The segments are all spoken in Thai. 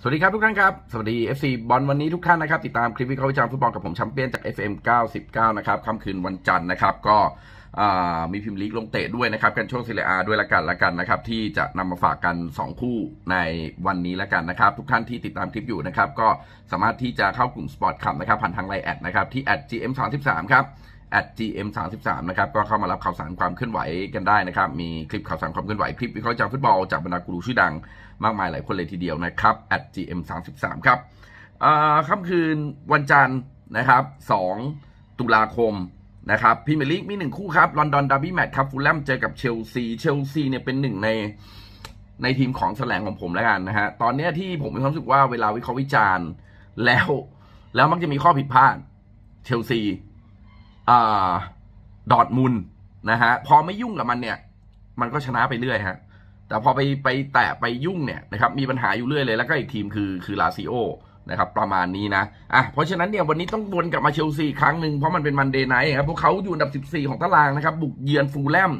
สวัสดีครับทุกท่านครับ สวัสดี FC บอลวันนี้ทุกท่านนะครับ ติดตามคลิปวิเคราะห์วิจารณ์ฟุตบอลกับผมแชมเปี้ยนจาก FM 99 นะครับค่ำคืนวันจันทร์นะครับ ก็มีพิมพ์ลีกลงเตะด้วยนะครับ กันช่วงซีเรียอาด้วยละกันละกันนะครับ ที่จะนำมาฝากกัน 2 คู่ในวันนี้ละกันนะครับ ทุกท่านที่ติดตามคลิปอยู่นะครับ ก็สามารถที่จะเข้ากลุ่มสปอร์ตคับนะครับผ่านทางไลน์แอดนะครับที่ @gm33 ครับ @gm33 นะครับก็เข้ามารับข่าวสารความเคลื่อนไหวกันได้นะครับมีคลิปข่าวสารความเคลื่อนไหวคลิปวิเคราะห์จากฟุตบอลจากบรรดากูรูชื่อดังมากมายหลายคนเลยทีเดียวนะครับ @gm33 ครับค่ำคืนวันจันทร์นะครับ 2 ตุลาคมนะครับพรีเมียร์ลีกมีหนึ่งคู่ครับลอนดอนดาร์บี้แมตช์ครับฟูลแลมเจอกับเชลซีเชลซีเนี่ยเป็นหนึ่งในในทีมของแสลงของผมแล้วกันนะฮะตอนเนี้ยที่ผมมีความรู้สึกว่าเวลาวิเคราะห์วิจารณ์แล้ว แล้วมักจะมีข้อผิดพลาดเชลซี ดอดมุนนะฮะพอไม่ยุ่งกับมันเนี่ย มันก็ชนะไปเรื่อยฮะแต่พอไปไปแตะไปยุ่งเนี่ยนะครับมีปัญหาอยู่เรื่อยเลยแล้วก็อีกทีมคือคือลาซิโอนะครับประมาณนี้นะอะเพราะฉะนั้นเนี่ยวันนี้ต้องวนกลับมาเชลซีครั้งหนึ่งเพราะมันเป็นมันเดย์ไนท์ครับพวกเขาอยู่อันดับ 14 ของตารางนะครับ บุกเยือนฟูลแลม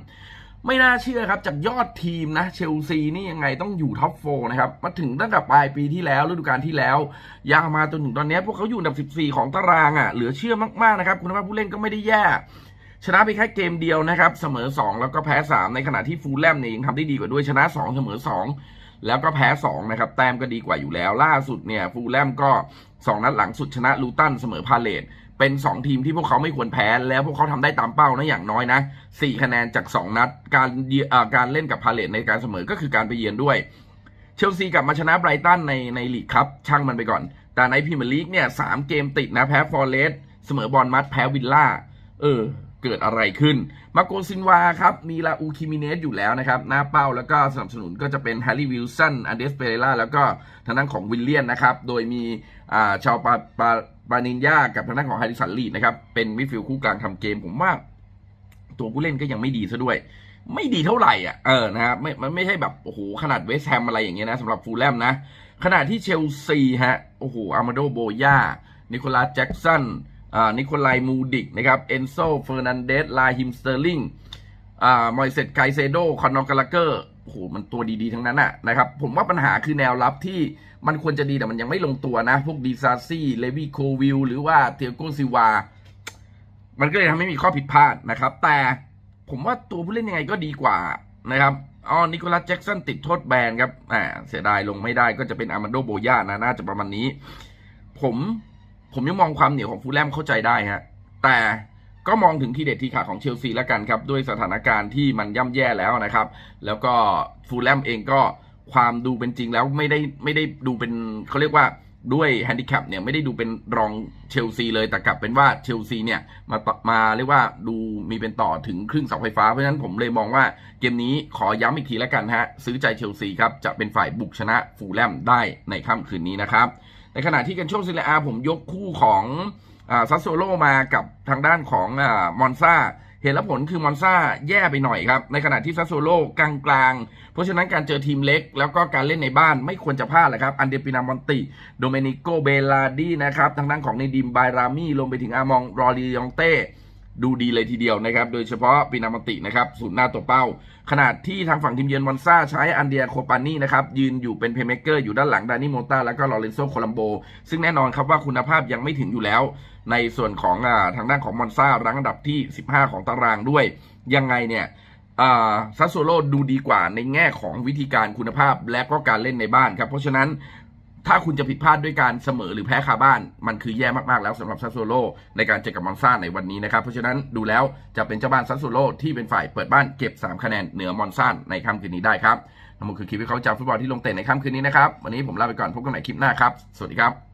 ไม่น่าเชื่อครับ จากยอดทีมนะเชลซีนี่ยังไงต้องอยู่ท็อปโฟนะครับ มาถึงตั้งแต่ปลายปีที่แล้วฤดูกาลที่แล้วยาวมาจนถึงตอนนี้พวกเขาอยู่อันดับ 14 ของตารางอะเหลือเชื่อมากๆนะครับ คุณภาพผู้เล่นก็ไม่ได้แย่ ชนะไปแค่เกมเดียวนะครับ เสมอ 2 แล้วก็แพ้ 3 ในขณะที่ฟูลแลมเนี่ยยังทำได้ดีกว่าด้วยชนะ 2 เสมอ 2 แล้วก็แพ้ 2 นะครับ แต้มก็ดีกว่าอยู่แล้ว ล่าสุดเนี่ยฟูลแลมก็ 2 นัดหลังสุดชนะลูตันเสมอพาเลต เป็น 2 ทีมที่พวกเขาไม่ควรแพ้แล้วพวกเขาทำได้ตามเป้านะอย่างน้อยนะ4คะแนนจาก 2 นัด การเอ่อการเล่นกับพาเลตในการเสมอก็คือการไปเยือนด้วย เชลซีกลับมาชนะไบรตันในในลีกครับช่างมันไปก่อน แต่ในพรีเมียร์ลีกเนี่ยสามเกมติดนะแพ้ฟอร์เรสเสมอบอลมัดแพ้วิลล่าเออ เกิดอะไรขึ้น มาโกซินวาครับ มีลาอูคิมิเนสอยู่แล้วนะครับ หน้าเป้าแล้วก็สนับสนุนก็จะเป็นแฮร์รี่วิลสันอันเดสเปเรล่าแล้วก็ทางด้านของวิลเลียนนะครับ โดยมีาชาวปาปาปานินยากับทางด้านของไฮริสันลีดนะครับ เป็นมิดฟิลด์คู่กลางทำเกมผมว่าตัวผู้เล่นก็ยังไม่ดีซะด้วย ไม่ดีเท่าไหร่อะเออนะฮะไม่มันไม่ใช่แบบโอ้โหขนาดเวสแฮมอะไรอย่างเงี้ยนะสำหรับฟูลแลมนะขณะที่เชลซีฮะโอ้โหอามาโดโบยานิโคลัสแจ็กสัน นิโคลายมูดิกนะครับเอนโซเฟอร์นันเดสลาฮิมสเตอร์ลิงอ่ามอยเซตไกเซโดคอนนอกาลาเกอร์โอ้โหมันตัวดีๆ ทั้งนั้นอะนะครับ ผมว่าปัญหาคือแนวรับที่มันควรจะดีแต่มันยังไม่ลงตัวนะ พวกดีซาซี่เลวีโควิลหรือว่าเตียโกซิวา มันก็เลยทำให้มีข้อผิดพลาดนะครับ แต่ผมว่าตัวผู้เล่นยังไงก็ดีกว่านะครับอ๋อนิโคลัสแจ็กสันติดโทษแบนครับอ่าเสียดายลงไม่ได้ก็จะเป็นอามันโดโบยานะน่าจะประมาณนี้ ผม ผมยังมองความเหนียวของฟูลแลมเข้าใจได้ฮะ แต่ก็มองถึงทีเด็ดทีขาดของเชลซีแล้วกันครับ ด้วยสถานการณ์ที่มันย่ำแย่แล้วนะครับ แล้วก็ฟูลแลมเองก็ความดูเป็นจริงแล้วไม่ได้ไม่ได้ดูเป็นเขาเรียกว่าด้วยแฮนดิแคปเนี่ยไม่ได้ดูเป็นรองเชลซีเลยแต่กลับเป็นว่าเชลซีเนี่ยมามาเรียกว่าดูมีเป็นต่อถึงครึ่งเสาไฟฟ้า เพราะฉะนั้นผมเลยมองว่าเกมนี้ขอย้ำอีกทีแล้วกันฮะ ซื้อใจเชลซีครับ จะเป็นฝ่ายบุกชนะฟูลแลมได้ในค่ำคืนนี้นะครับ ในขณะที่กันช่วงซีเรียอาผมยกคู่ของซัสโซโลมากับทางด้านของมอนซาเหตุและผลคือมอนซาแย่ไปหน่อยครับ ในขณะที่ซัสโซโลกลางๆ เพราะฉะนั้นการเจอทีมเล็ก แล้วก็การเล่นในบ้านไม่ควรจะพลาดเลยครับ อันเดปินามอนติ โดเมนิโกเบลาดีนะครับ ทางด้านของในดิมบายรามี่รวมไปถึงอามองรอรียองเต้ ดูดีเลยทีเดียวนะครับ โดยเฉพาะปินามตินะครับศูนย์หน้าตัวเป้า ขนาดที่ทางฝั่งทีมเยือนมอนซาใช้อันเดียโคปานี่นะครับ ยืนอยู่เป็นเพย์เมเกอร์อยู่ด้านหลังดานิโมตาแล้วก็ลอเรนโซโคลัมโบ ซึ่งแน่นอนครับว่าคุณภาพยังไม่ถึงอยู่แล้ว ในส่วนของอทางด้านของมอนซารั้งอันดับที่ 15 ของตารางด้วย ยังไงเนี่ยซัสโซโลดูดีกว่าในแง่ของวิธีการคุณภาพและก็การเล่นในบ้านครับ เพราะฉะนั้น ถ้าคุณจะผิดพลาดด้วยการเสมอหรือแพ้คาบ้าน มันคือแย่มาก ๆ แล้วสำหรับซัสโซโลในการเจอกับมอนซาในวันนี้นะครับ เพราะฉะนั้นดูแล้วจะเป็นเจ้าบ้านซัสโซโลที่เป็นฝ่ายเปิดบ้านเก็บ 3 คะแนนเหนือมอนซาในค่ำคืนนี้ได้ครับทั้งหมดคือคลิปวิเคราะห์จากฟุตบอลที่ลงเตะในค่ำคืนนี้นะครับ วันนี้ผมลาไปก่อนพบกันใหม่คลิปหน้าครับ สวัสดีครับ